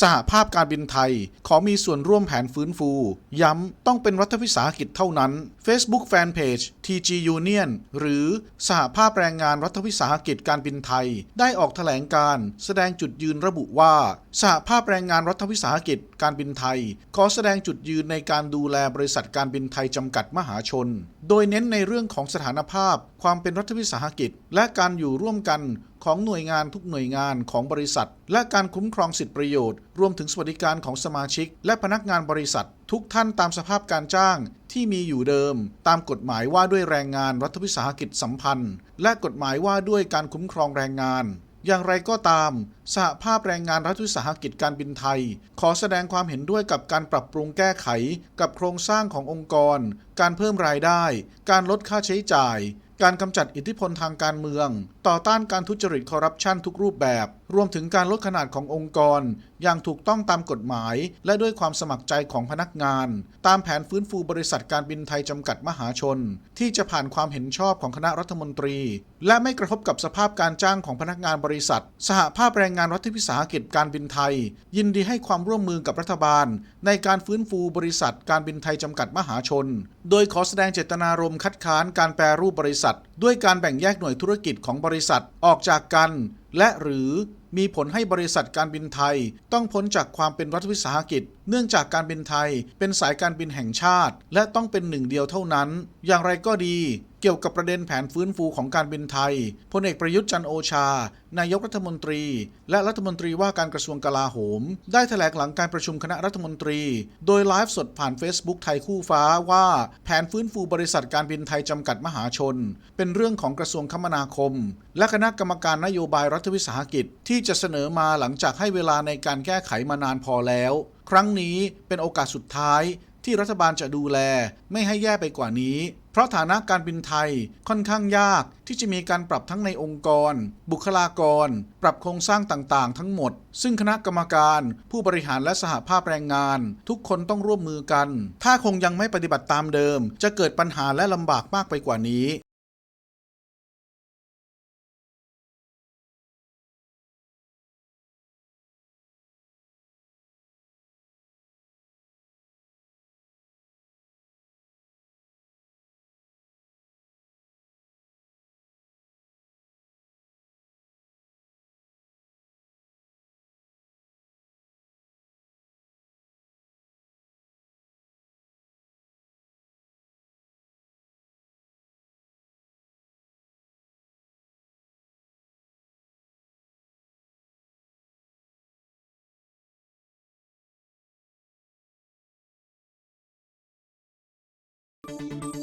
สหภาพการบินไทย ขอมีส่วนร่วมแผนฟื้นฟู ย้ำต้องเป็นรัฐวิสาหกิจเท่านั้น Facebook Fanpage TG Union หรือสหภาพแรงงานรัฐวิสาหกิจการบินไทย ได้ออกแถลงการ์แสดงจุดยืนระบุว่า สหภาพแรงงานรัฐวิสาหกิจการบินไทย ขอแสดงจุดยืนในการดูแลบริษัทการบินไทยจำกัดมหาชน โดยเน้นในเรื่องของสถานภาพ ความเป็นรัฐวิสาหกิจ และการอยู่ร่วมกัน ของหน่วยงานทุกหน่วยงานของบริษัท และการคุ้มครองสิทธิประโยชน์ รวมถึงสวัสดิการของสมาชิก และพนักงานบริษัท ทุกท่านตามสภาพการจ้างที่มีอยู่เดิม ตามกฎหมายว่าด้วยแรงงานรัฐวิสาหกิจสัมพันธ์ และกฎหมายว่าด้วยการคุ้มครองแรงงานอย่างไรก็ตาม สหภาพแรงงานรัฐวิสาหกิจการบินไทย ขอแสดงความเห็นด้วยกับการปรับปรุงแก้ไข กับโครงสร้างขององค์กร การเพิ่มรายได้ การลดค่าใช้จ่าย การกำจัดอิทธิพลทางการเมือง ต่อต้านการทุจริตคอร์รัปชันทุกรูปแบบ รวมถึงการลดขนาดขององค์กร อย่างถูกต้องตามกฎหมาย และด้วยความสมัครใจของพนักงาน ตามแผนฟื้นฟูบริษัทการบินไทยจำกัดมหาชน ที่จะผ่านความเห็นชอบของคณะรัฐมนตรี และไม่กระทบกับสภาพการจ้างของพนักงานบริษัท สหภาพแรงงานรัฐวิสาหกิจการบินไทย ยินดีให้ความร่วมมือกับรัฐบาล ในการฟื้นฟูบริษัทการบินไทยจำกัดมหาชน โดยขอแสดงเจตนารมณ์คัดค้านการแปรรูปบริษัท ด้วยการแบ่งแยกหน่วยธุรกิจของบริษัทออกจากกัน และหรือ มีผลให้บริษัทการบินไทย ต้องพ้นจากความเป็นรัฐวิสาหกิจ เนื่องจากการบินไทยเป็นสายการบินแห่งชาติ และต้องเป็นหนึ่งเดียวเท่านั้น อย่างไรก็ดี เกี่ยวกับประเด็นแผนฟื้นฟูของการบินไทยพลเอกประยุทธ์จันโอชา นายกรัฐมนตรี และรัฐมนตรีว่าการกระทรวงกลาโหม ได้แถลงหลังการประชุมคณะรัฐมนตรี โดยไลฟ์สดผ่าน Facebook ไทยคู่ฟ้าว่า แผนฟื้นฟูบริษัทการบินไทยจำกัดมหาชน เป็นเรื่องของกระทรวงคมนาคม และคณะกรรมการนโยบายรัฐวิสาหกิจที่จะเสนอมาหลังจากให้เวลาในการแก้ไขมานานพอแล้ว ครั้งนี้เป็นโอกาสสุดท้ายที่รัฐบาลจะดูแลไม่ให้แย่ไปกว่านี้ เพราะฐานะการบินไทยค่อนข้างยากที่จะมีการปรับทั้งในองค์กร บุคลากร ปรับโครงสร้างต่างๆ ทั้งหมด ซึ่งคณะกรรมการ ผู้บริหารและสหภาพแรงงาน ทุกคนต้องร่วมมือกัน ถ้าคงยังไม่ปฏิบัติตามเดิม จะเกิดปัญหาและลำบากมากไปกว่านี้ Música